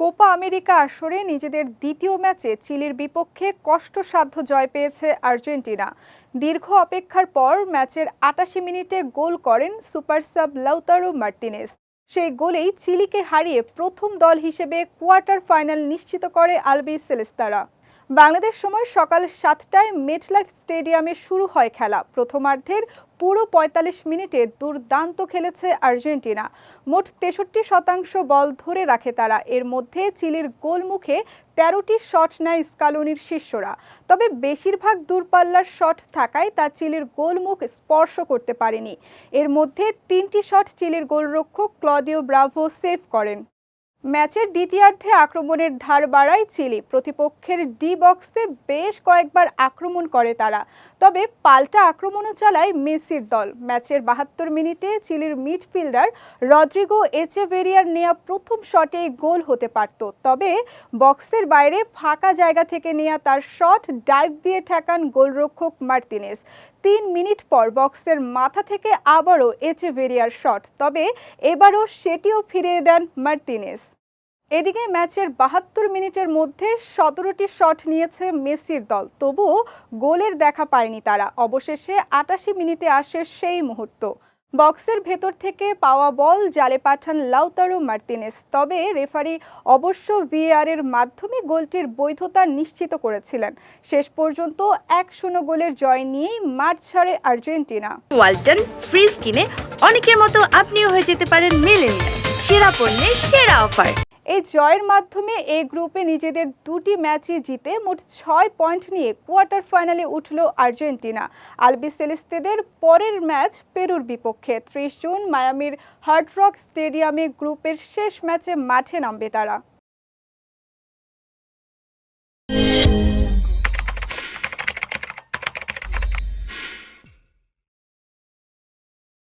Copa America আসরে নিজেদের দ্বিতীয় ম্যাচে চিলির বিপক্ষে কষ্টসাধ্য জয় পেয়েছে আর্জেন্টিনা। দীর্ঘ অপেক্ষার পর ম্যাচের আটাশি মিনিটে গোল করেন সুপার সাব লাউতারো মার্টিনেস। সেই গোলেই চিলিকে হারিয়ে প্রথম দল হিসেবে কোয়ার্টার ফাইনাল নিশ্চিত করে আলবি সেলেস্তারা। বাংলাদেশ সময় সকাল সাতটায় মেটলাইফ স্টেডিয়ামে শুরু হয় খেলা। প্রথমার্ধের পুরো পঁয়তাল্লিশ মিনিটে দুর্দান্ত খেলেছে আর্জেন্টিনা। মোট তেষট্টি শতাংশ বল ধরে রাখে তারা। এর মধ্যে চিলির গোলমুখে তেরোটি শট নেয় স্কালোনির শিষ্যরা। তবে বেশিরভাগ দূরপাল্লার শট থাকায় তা চিলির গোলমুখ স্পর্শ করতে পারেনি। এর মধ্যে তিনটি শট চিলির গোলরক্ষক ক্লদিও ব্রাভো সেভ করেন। ম্যাচের দ্বিতীয়ার্ধে আক্রমণের ধার বাড়ায় চিলি। প্রতিপক্ষের ডি বক্সে বেশ কয়েকবার আক্রমণ করে তারা। তবে পাল্টা আক্রমণও চালায় মেসির দল। ম্যাচের বাহাত্তর মিনিটে চিলির মিডফিল্ডার রদ্রিগো এচেভেরিয়ার নেয়া প্রথম শটেই গোল হতে পারত। তবে বক্সের বাইরে ফাঁকা জায়গা থেকে নেয়া তার শট ডাইভ দিয়ে ঠেকান গোলরক্ষক মার্তিনেস। তিন মিনিট পর বক্সের মাথা থেকে আবারও এচেভেরিয়ার শট। তবে এবারও সেটিও ফিরিয়ে দেন মার্তিনেস। এদিকে ম্যাচের বাহাত্তর মিনিটের মধ্যে সতেরোটি শট নিয়েছে মেসির দল। তবুও গোলের দেখা পায়নি তারা। অবশেষে আটাশি মিনিটে আসে সেই মুহূর্ত। বক্সের ভেতর থেকে পাওয়া বল জালে পাঠান লাউতারো মার্তিনেস। তবে রেফারি অবশ্য ভিএআর এর মাধ্যমে গোলটির বৈধতা নিশ্চিত করেছিলেন। শেষ পর্যন্ত এক শূন্য গোলের জয় নিয়েই মাঠ ছাড়ে আর্জেন্টিনা। ওয়ালটন ফ্রিজ কিনে অনেকের মতো আপনিও হয়ে যেতে পারেন মিলেনিয়াল। সেরা পণ্যের সেরা অফার। এই জয়ের মাধ্যমে এই গ্রুপে নিজেদের দুটি ম্যাচই জিতে মোট ছয় পয়েন্ট নিয়ে কোয়ার্টার ফাইনালে উঠল আর্জেন্টিনা। আলবি সেলেস্তেদের পরের ম্যাচ পেরুর বিপক্ষে। ত্রিশ জুন মায়ামির হার্ড রক স্টেডিয়ামে গ্রুপের শেষ ম্যাচে মাঠে নামবে তারা।